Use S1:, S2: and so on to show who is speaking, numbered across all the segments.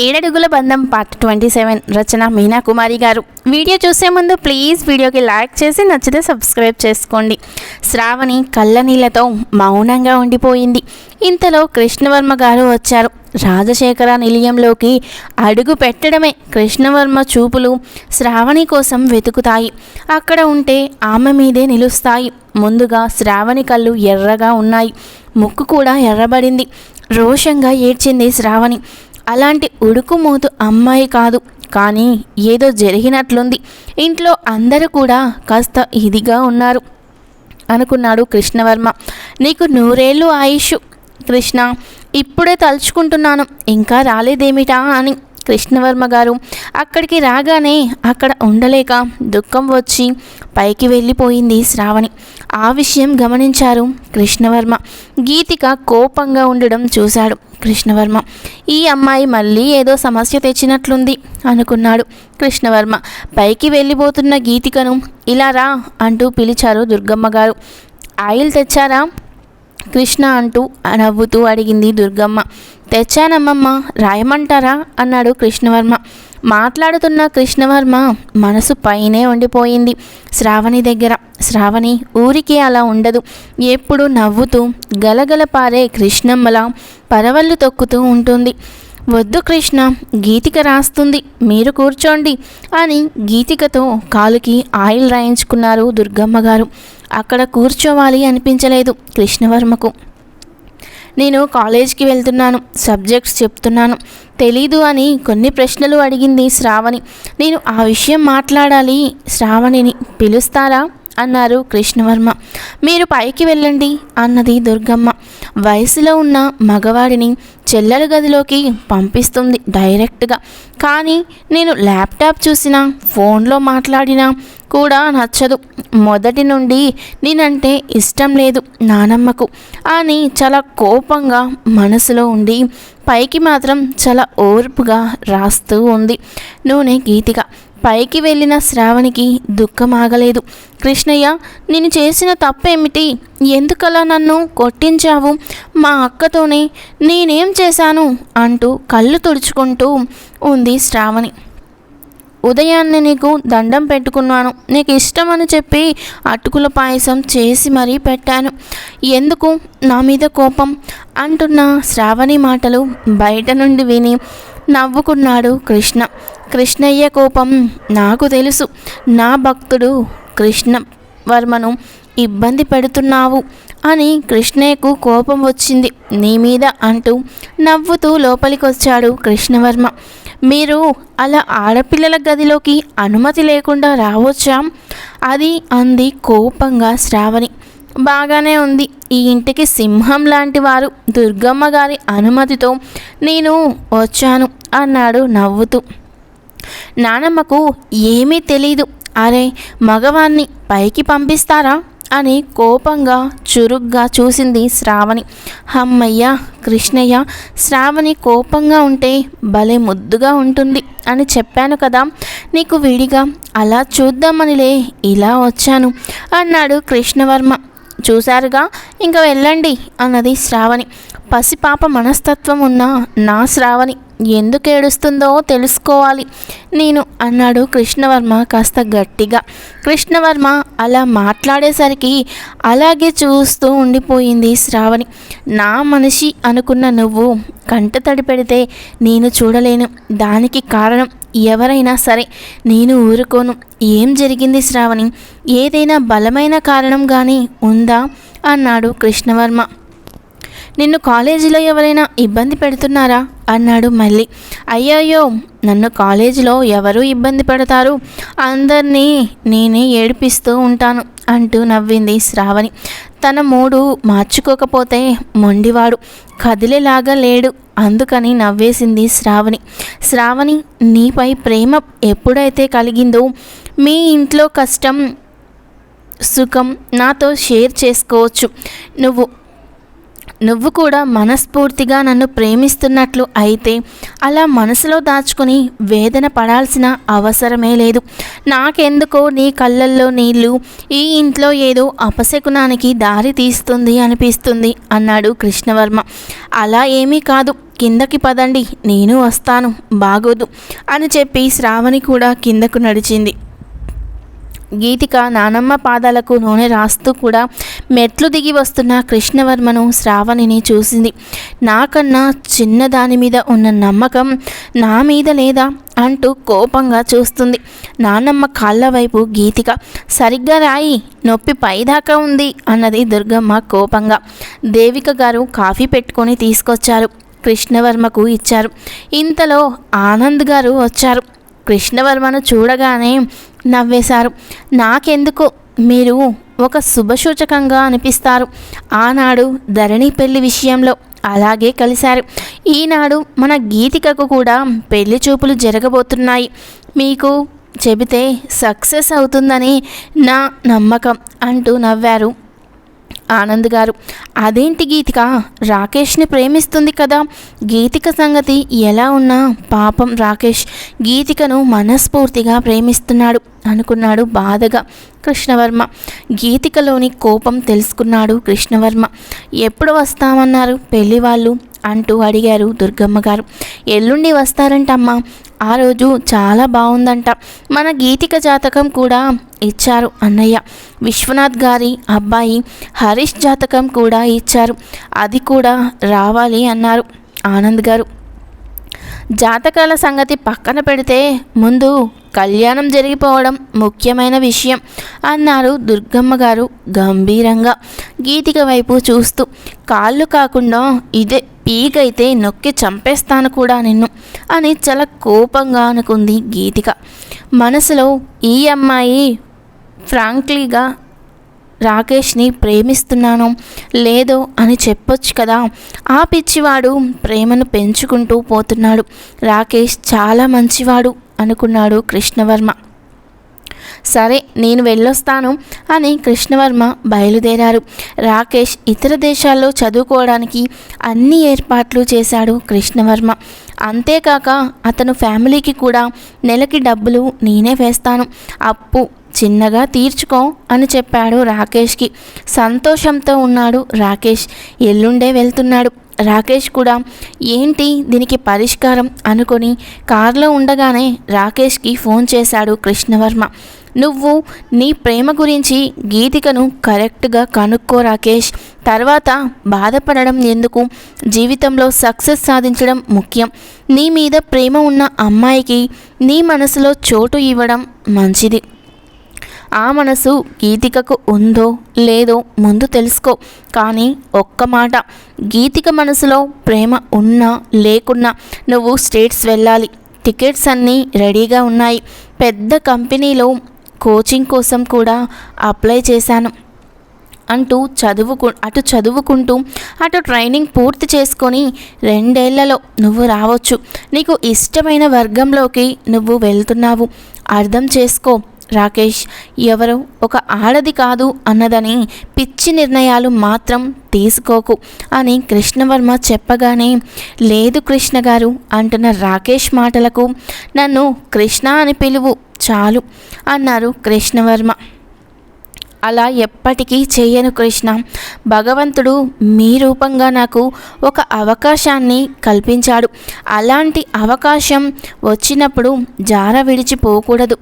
S1: Edadugula Bandham part twenty seven Rachana Meena Kumari గారు. Video చూసే ముందు ప్లీజ్ వీడియోకి లైక్ చేసి నచ్చితే సబ్స్క్రైబ్ చేసుకోండి. శ్రావణి కళ్ళ నీళ్ళతో మౌనంగా ఉండిపోయింది. ఇంతలో కృష్ణవర్మ గారు వచ్చారు. రాజశేఖర నిలయంలోకి అడుగు పెట్టడమే కృష్ణవర్మ చూపులు శ్రావణి కోసం వెతుకుతాయి. అక్కడ ఉంటే ఆమె మీదే నిలుస్తాయి. ముందుగా శ్రావణి కళ్ళు ఎర్రగా ఉన్నాయి. ముక్కు కూడా ఎర్రబడింది. రోషంగా ఏడ్చింది శ్రావణి. అలాంటి ఉడుకుమోతు అమ్మాయి కాదు. కానీ ఏదో జరిగినట్లుంది. ఇంట్లో అందరూ కూడా కాస్త ఇదిగా ఉన్నారు అనుకున్నాడు కృష్ణవర్మ. నీకు నూరేళ్ళు ఆయుష్ కృష్ణ. ఇప్పుడే తలుచుకుంటున్నాను. ఇంకా రాలేదేమిటా అని కృష్ణవర్మ గారు అక్కడికి రాగానే అక్కడ ఉండలేక దుఃఖం వచ్చి పైకి వెళ్ళిపోయింది శ్రావణి. ఆ విషయం గమనించారు కృష్ణవర్మ. గీతిక కోపంగా ఉండడం చూశాడు కృష్ణవర్మ. ఈ అమ్మాయి మళ్ళీ ఏదో సమస్య తెచ్చినట్లుంది అనుకున్నాడు కృష్ణవర్మ. పైకి వెళ్ళిపోతున్న గీతికను ఇలా రా అంటూ పిలిచారు దుర్గమ్మ గారు. ఆయిల్ తెచ్చారా? కృష్ణ అంటూ నవ్వుతూ అడిగింది దుర్గమ్మ. తెచ్చానమ్మమ్మ రాయమంటారా? అన్నాడు కృష్ణవర్మ. మాట్లాడుతున్న కృష్ణవర్మ మనసు పైనే ఉండిపోయింది శ్రావణి దగ్గర. శ్రావణి ఊరికి అలా ఉండదు. ఎప్పుడు నవ్వుతూ గలగల పారే కృష్ణమ్మలా పరవళ్ళు తొక్కుతూ ఉంటుంది. వద్దు కృష్ణ గీతిక రాస్తుంది మీరు కూర్చోండి అని గీతికతో కాలుకి ఆయిల్ రాయించుకున్నారు దుర్గమ్మ గారు అక్కడ కూర్చోవాలి అనిపించలేదు కృష్ణవర్మకు. నేను కాలేజ్కి వెళ్తున్నాను సబ్జెక్ట్స్ చెప్తున్నాను. తెలీదు అని కొన్ని ప్రశ్నలు అడిగింది శ్రావణి. నేను ఆ విషయం మాట్లాడాలి శ్రావణిని పిలుస్తారా? అన్నారు కృష్ణవర్మ. మీరు పైకి వెళ్ళండి అన్నది దుర్గమ్మ. వయసులో ఉన్న మగవాడిని చెల్లెల గదిలోకి పంపిస్తుంది డైరెక్ట్గా. కానీ నేను ల్యాప్టాప్ చూసినా ఫోన్లో మాట్లాడినా కూడా నచ్చదు. మొదటి నుండి నేనంటే ఇష్టం లేదు నానమ్మకు. అని చాలా కోపంగా మనసులో ఉండి పైకి మాత్రం చాలా ఓర్పుగా రాస్తూ ఉంది నూనె గీతిగా పైకి వెళ్ళిన శ్రావణికి దుఃఖం ఆగలేదు. కృష్ణయ్య నేను చేసిన తప్పేమిటి? ఎందుకలా నన్ను కొట్టించావు? మా అక్కతోనే నేనేం చేశాను? అంటూ కళ్ళు తుడుచుకుంటూ ఉంది శ్రావణి. ఉదయాన్నే నీకు దండం పెట్టుకున్నాను. నీకు ఇష్టమని చెప్పి అటుకుల పాయసం చేసి మరీ పెట్టాను. ఎందుకు నా మీద కోపం? అంటున్న శ్రావణి మాటలు బయట నుండి విని నవ్వుకున్నాడు కృష్ణ. కృష్ణయ్య కోపం నాకు తెలుసు. నా భక్తుడు కృష్ణ వర్మను ఇబ్బంది పెడుతున్నావు అని కృష్ణయ్యకు కోపం వచ్చింది. నీ మీద అంటూ నవ్వుతూ లోపలికొచ్చాడు కృష్ణవర్మ. మీరు అలా ఆడపిల్లల గదిలోకి అనుమతి లేకుండా రావచ్చా? అది అంది కోపంగా శ్రావణి. బాగానే ఉంది. ఈ ఇంటికి సింహం లాంటి వారు దుర్గమ్మ గారి అనుమతితో నేను వచ్చాను అన్నాడు నవ్వుతూ. నానమ్మకు ఏమీ తెలీదు. అరే మగవాణ్ణి పైకి పంపిస్తారా? అని కోపంగా చురుగ్గా చూసింది శ్రావణి. హమ్మయ్య కృష్ణయ్య శ్రావణి కోపంగా ఉంటే భలే ముద్దుగా ఉంటుంది అని చెప్పాను కదా. నీకు విడిగా అలా చూద్దామనిలే ఇలా వచ్చాను అన్నాడు కృష్ణవర్మ. చూశారుగా? ఇంకా వెళ్ళండి అన్నది శ్రావణి. పసిపాప మనస్తత్వం ఉన్న నా శ్రావణి. ఎందుకు ఏడుస్తుందో తెలుసుకోవాలి. నేను అన్నాడు కృష్ణవర్మ కాస్త గట్టిగా. కృష్ణవర్మ అలా మాట్లాడేసరికి అలాగే చూస్తూ ఉండిపోయింది శ్రావణి. నా మనిషి అనుకున్న నువ్వు కంట తడి పెడితే నేను చూడలేను. దానికి కారణం ఎవరైనా సరే నేను ఊరుకోను. ఏం జరిగింది శ్రావణి? ఏదైనా బలమైన కారణం కానీ ఉందా? అన్నాడు కృష్ణవర్మ. నిన్ను కాలేజీలో ఎవరైనా ఇబ్బంది పెడుతున్నారా? అన్నాడు మళ్ళీ. అయ్యయ్యో నన్ను కాలేజీలో ఎవరు ఇబ్బంది పెడతారు? అందరినీ నేనే ఏడిపిస్తూ ఉంటాను అంటూ నవ్వింది శ్రావణి. తన మూడు మార్చుకోకపోతే మొండివాడు కదిలేలాగా లేడు అందుకని నవ్వేసింది శ్రావణి. శ్రావణి నీపై ప్రేమ ఎప్పుడైతే కలిగిందో మీ ఇంట్లో కష్టం సుఖం నాతో షేర్ చేసుకోవచ్చు. నువ్వు నువ్వు కూడా మనస్ఫూర్తిగా నన్ను ప్రేమిస్తున్నట్లు అయితే అలా మనసులో దాచుకుని వేదన పడాల్సిన అవసరమే లేదు. నాకెందుకో నీ కళ్ళల్లో నీళ్ళు ఈ ఇంట్లో ఏదో అపశకునానికి దారి తీస్తుంది అనిపిస్తుంది అన్నాడు కృష్ణవర్మ. అలా ఏమీ కాదు కిందకి పదండి నేను వస్తాను బాగోదు అని చెప్పి శ్రావణి కూడా కిందకు నడిచింది. గీతిక నానమ్మ పాదాలకు నూనె రాస్తూ కూడా మెట్లు దిగి వస్తున్న కృష్ణవర్మను శ్రావణిని చూసింది. నాకన్నా చిన్నదాని మీద ఉన్న నమ్మకం నా మీద లేదా అంటూ కోపంగా చూస్తుంది. నానమ్మ కాళ్ళ వైపు గీతిక సరిగ్గా రాయి నొప్పి పైదాకా ఉంది అన్నది దుర్గమ్మ కోపంగా. దేవిక గారు కాఫీ పెట్టుకొని తీసుకొచ్చారు. కృష్ణవర్మకు ఇచ్చారు. ఇంతలో ఆనంద్ గారు వచ్చారు. కృష్ణవర్మను చూడగానే నవ్వేశారు. నాకెందుకు? మీరు ఒక శుభసూచకంగా అనిపిస్తారు. ఆనాడు ధరణి పెళ్ళి విషయంలో అలాగే కలిశారు. ఈనాడు మన గీతికకు కూడా పెళ్ళి చూపులు జరగబోతున్నాయి. మీకు చెబితే సక్సెస్ అవుతుందని నా నమ్మకం అంటూ నవ్వారు. ఆనంద్ గారు. అదేంటి గీతిక? రాకేష్ని ప్రేమిస్తుంది కదా. గీతిక సంగతి ఎలా ఉన్నా పాపం రాకేష్. గీతికను మనస్ఫూర్తిగా ప్రేమిస్తున్నాడు అనుకున్నాడు బాధగా కృష్ణవర్మ. గీతికలోని కోపం తెలుసుకున్నాడు కృష్ణవర్మ. ఎప్పుడు వస్తామన్నారు? పెళ్ళి వాళ్ళు అంటూ అడిగారు దుర్గమ్మ గారు. ఎల్లుండి వస్తారంటమ్మా. ఆ రోజు చాలా బాగుందంట మన గీతిక జాతకం కూడా ఇచ్చారు అన్నయ్య. విశ్వనాథ్ గారి అబ్బాయి హరీష్ జాతకం కూడా ఇచ్చారు. అది కూడా రావాలి అన్నారు ఆనంద్ గారు. జాతకాల సంగతి పక్కన పెడితే ముందు కళ్యాణం జరిగిపోవడం ముఖ్యమైన విషయం అన్నారు దుర్గమ్మ గారు గంభీరంగా. గీతిక వైపు చూస్తూ కాళ్ళు కాకుండా ఇదే పీకైతే నొక్కి చంపేస్తాను కూడా నిన్ను అని చాలా కోపంగా అనుకుంది గీతిక. మనసులో ఈ అమ్మాయి ఫ్రాంక్లీగా రాకేష్ని ప్రేమిస్తున్నాను లేదో అని చెప్పొచ్చు కదా. ఆ పిచ్చివాడు ప్రేమను పెంచుకుంటూ పోతున్నాడు. రాకేష్ చాలా మంచివాడు అనుకున్నాడు కృష్ణవర్మ. సరే నేను వెళ్ళొస్తాను అని కృష్ణవర్మ బయలుదేరారు. రాకేష్ ఇతర దేశాల్లో చదువుకోవడానికి అన్ని ఏర్పాట్లు చేశాడు కృష్ణవర్మ. అంతేకాక అతను ఫ్యామిలీకి కూడా నెలకి డబ్బులు నేనే వేస్తాను. అప్పు చిన్నగా తీర్చుకో అని చెప్పాడు రాకేష్కి. సంతోషంతో ఉన్నాడు రాకేష్. ఎల్లుండే వెళ్తున్నాడు. రాకేష్ కూడా ఏంటి దీనికి పరిష్కారం? అనుకొని కారులో ఉండగానే రాకేష్కి ఫోన్ చేశాడు కృష్ణవర్మ. నువ్వు నీ ప్రేమ గురించి గీతికను కరెక్ట్గా కనుక్కో రాకేష్. తర్వాత బాధపడడం ఎందుకు? జీవితంలో సక్సెస్ సాధించడం ముఖ్యం. నీ మీద ప్రేమ ఉన్న అమ్మాయికి నీ మనసులో చోటు ఇవ్వడం మంచిది. ఆ మనసు గీతికకు ఉందో లేదో ముందు తెలుసుకో. కానీ ఒక్క మాట గీతిక మనసులో ప్రేమ ఉన్నా లేకున్నా నువ్వు స్టేట్స్ వెళ్ళాలి. టికెట్స్ అన్నీ రెడీగా ఉన్నాయి. పెద్ద కంపెనీలో కోచింగ్ కోసం కూడా అప్లై చేశాను. అంటూ చదువుకు అటు చదువుకుంటూ అటు ట్రైనింగ్ పూర్తి చేసుకొని రెండేళ్ళలో నువ్వు రావచ్చు. నీకు ఇష్టమైన వర్గంలోకి నువ్వు వెళ్తున్నావు. అర్థం చేసుకో. రాకేష్ ఎవరు? ఒక ఆడది కాదు అన్నదని పిచ్చి నిర్ణయాలు మాత్రం తీసుకోకు అని కృష్ణవర్మ చెప్పగానే లేదు కృష్ణ గారు అంటున్న రాకేష్ మాటలకు నన్ను కృష్ణ అని పిలువు చాలు అన్నారు కృష్ణవర్మ. అలా ఎప్పటికీ చేయను కృష్ణ. భగవంతుడు మీ రూపంగా నాకు ఒక అవకాశాన్ని కల్పించాడు. అలాంటి అవకాశం వచ్చినప్పుడు జార విడిచిపోకూడదు.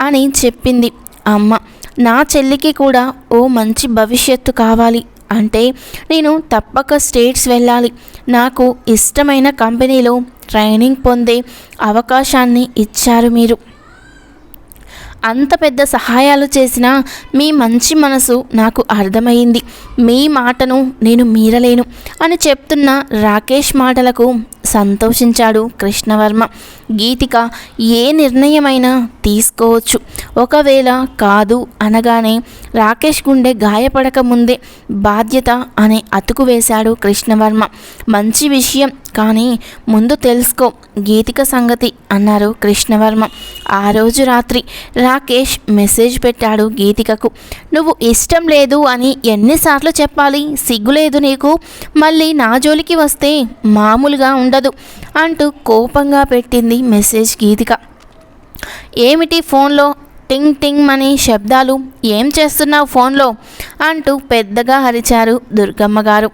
S1: అని చెప్పింది. అమ్మ నా చెల్లికి కూడా ఓ మంచి భవిష్యత్తు కావాలి. అంటే నేను తప్పక స్టేట్స్ వెళ్ళాలి. నాకు ఇష్టమైన కంపెనీలో ట్రైనింగ్ పొందే అవకాశాన్ని ఇచ్చారు మీరు. అంత పెద్ద సహాయాలు చేసినా మీ మంచి మనసు నాకు అర్థమైంది. మీ మాటను నేను మీరలేను అని చెప్తున్న రాకేష్ మాటలకు సంతోషించాడు కృష్ణవర్మ. గీతిక ఏ నిర్ణయమైనా తీసుకోవచ్చు. ఒకవేళ కాదు అనగానే రాకేష్ గుండె గాయపడకముందే బాధ్యత అనే అతుకు వేశాడు కృష్ణవర్మ. మంచి విషయం కానీ ముందు తెలుసుకో గీతిక సంగతి అన్నారు కృష్ణవర్మ. ఆ రోజు రాత్రి రాకేష్ మెసేజ్ పెట్టాడు గీతికకు. నువ్వు ఇష్టం లేదు అని ఎన్నిసార్లు చెప్పాలి? సిగ్గులేదు నీకు? మళ్ళీ నా జోలికి వస్తే మామూలుగా ఉండదు అంటూ కోపంగా పెట్టింది మెసేజ్ గీతిక. ఏమిటి ఫోన్లో? టింగ్ టింగ్ అని శబ్దాలు? ఏం చేస్తున్నావు ఫోన్లో? అంటూ పెద్దగా అరిచారు దుర్గమ్మ గారు.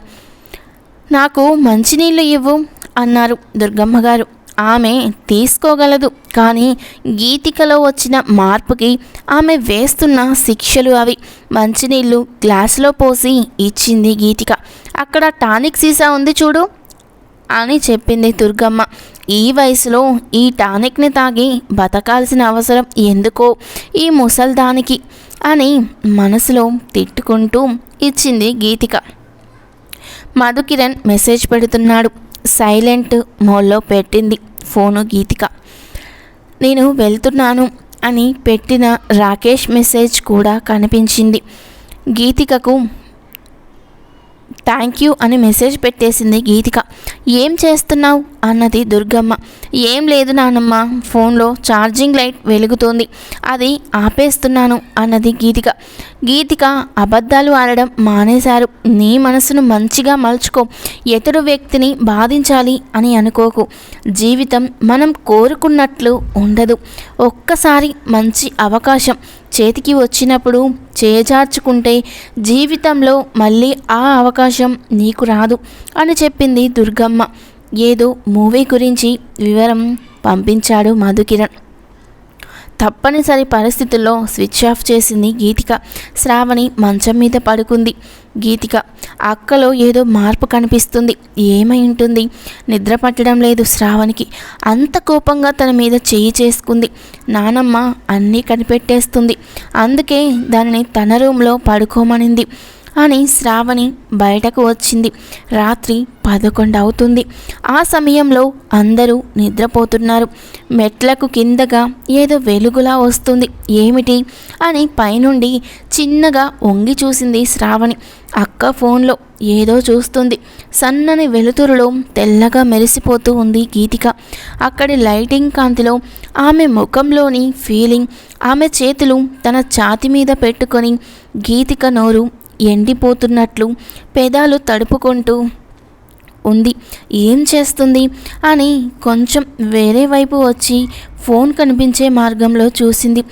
S1: నాకు మంచినీళ్ళు ఇవ్వు అన్నారు దుర్గమ్మగారు. ఆమె తీసుకోగలదు. కానీ గీతికలో వచ్చిన మార్పుకి ఆమె వేస్తున్న శిక్షలు అవి. మంచినీళ్ళు గ్లాసులో పోసి ఇచ్చింది గీతిక. అక్కడ టానిక్ సీసా ఉంది చూడు అని చెప్పింది దుర్గమ్మ. ఈ వయసులో ఈ టానిక్ని తాగి బతకాల్సిన అవసరం ఎందుకో ఈ ముసల్దానికి అని మనసులో తిట్టుకుంటూ ఇచ్చింది గీతిక. మధుకిరణ్ మెసేజ్ పెడుతున్నాడు. సైలెంట్ మోడ్లో పెట్టింది ఫోను గీతిక. నేను వెళ్తున్నాను అని పెట్టిన రాకేష్ మెసేజ్ కూడా కనిపించింది. గీతికకు థ్యాంక్ యూ అని మెసేజ్ పెట్టేసింది గీతిక. ఏం చేస్తున్నావు? అన్నది దుర్గమ్మ. ఏం లేదు నానమ్మ ఫోన్లో ఛార్జింగ్ లైట్ వెలుగుతోంది. అది ఆపేస్తున్నాను అన్నది గీతిక. గీతిక అబద్ధాలు ఆడడం మానేశారు. నీ మనసును మంచిగా మలుచుకో. ఎదురు వ్యక్తిని బాధించాలి అని అనుకోకు. జీవితం మనం కోరుకున్నట్లు ఉండదు. ఒక్కసారి మంచి అవకాశం. చేతికి వచ్చినప్పుడు చేజార్చుకుంటే జీవితంలో మళ్ళీ ఆ అవకాశం నీకు రాదు అని చెప్పింది దుర్గమ్మ. ఏదో మూవీ గురించి వివరం పంపించాడు మధుకిరణ్. తప్పనిసరి పరిస్థితుల్లో స్విచ్ ఆఫ్ చేసింది గీతిక. శ్రావణి మంచం మీద పడుకుంది. గీతిక అక్కలో ఏదో మార్పు కనిపిస్తుంది. ఏమై ఉంటుంది? నిద్ర పట్టడం లేదు శ్రావణికి. అంత కోపంగా తన మీద చేయి చేసుకుంది. నానమ్మ అన్నీ కనిపెట్టేస్తుంది. అందుకే దానిని తన రూమ్లో పడుకోమనింది. అని శ్రావణి బయటకు వచ్చింది. రాత్రి పదకొండు అవుతుంది. ఆ సమయంలో అందరూ నిద్రపోతున్నారు. మెట్లకు కిందగా ఏదో వెలుగులా వస్తుంది. ఏమిటి? అని పైనుండి చిన్నగా వంగి చూసింది శ్రావణి. అక్క ఫోన్లో ఏదో చూస్తుంది. సన్నని వెలుతురులో తెల్లగా మెరిసిపోతూ ఉంది గీతిక. అక్కడి లైటింగ్ కాంతిలో ఆమె ముఖంలోని ఫీలింగ్ ఆమె చేతులు తన ఛాతి మీద పెట్టుకొని గీతిక నోరు ఎండిపోతున్నట్లు పెదాలు తడుపుకుంటూ ఉంది. ఏం చేస్తుంది? అని కొంచెం వేరే వైపు వచ్చి ఫోన్ కనిపించే మార్గంలో చూసింది.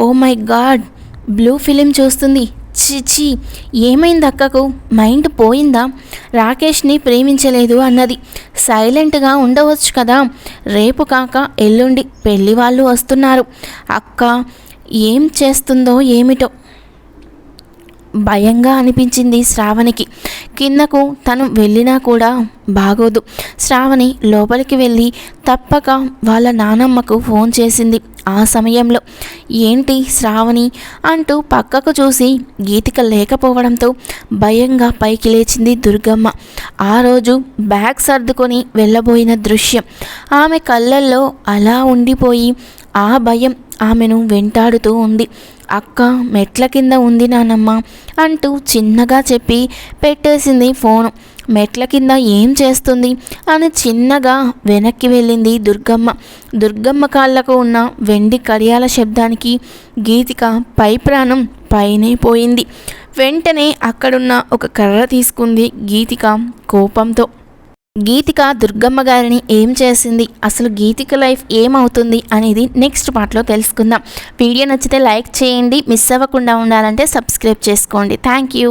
S1: Oh my god! Blue film చూస్తుంది. చిచి ఏమైంది అక్కకు? మైండ్ పోయిందా? రాకేష్ని ప్రేమించలేదు అన్నది. సైలెంట్గా ఉండవచ్చు కదా. రేపు కాక ఎల్లుండి పెళ్ళి వాళ్ళు వస్తున్నారు. అక్క ఏం చేస్తుందో ఏమిటో భయంగా అనిపించింది శ్రావణికి. కిందకు తను వెళ్ళినా కూడా బాగోదు. శ్రావణి లోపలికి వెళ్ళి తప్పక వాళ్ళ నానమ్మకు ఫోన్ చేసింది ఆ సమయంలో. ఏంటి శ్రావణి? అంటూ పక్కకు చూసి గీతిక లేకపోవడంతో భయంగా పైకి లేచింది దుర్గమ్మ. ఆ రోజు బ్యాగ్ సర్దుకొని వెళ్ళబోయిన దృశ్యం. ఆమె కళ్ళల్లో అలా ఉండిపోయి ఆ భయం ఆమెను వెంటాడుతూ ఉంది. అక్క మెట్ల కింద ఉంది నానమ్మ అంటూ చిన్నగా చెప్పి పెట్టేసింది ఫోను. మెట్ల కింద ఏం చేస్తుంది? అని చిన్నగా వెనక్కి వెళ్ళింది దుర్గమ్మ. దుర్గమ్మ కాళ్ళకు ఉన్న వెండి కడియాల శబ్దానికి గీతిక పై ప్రాణం పైనే పోయింది. వెంటనే అక్కడున్న ఒక కర్ర తీసుకుంది గీతిక కోపంతో. గీతిక దుర్గమ్మ గారిని ఏం చేసింది? అసలు గీతిక లైఫ్ ఏమవుతుంది అనేది నెక్స్ట్ పార్ట్లో తెలుసుకుందాం. వీడియో నచ్చితే లైక్ చేయండి మిస్ అవ్వకుండా ఉండాలంటే సబ్స్క్రైబ్ చేసుకోండి. Thank you.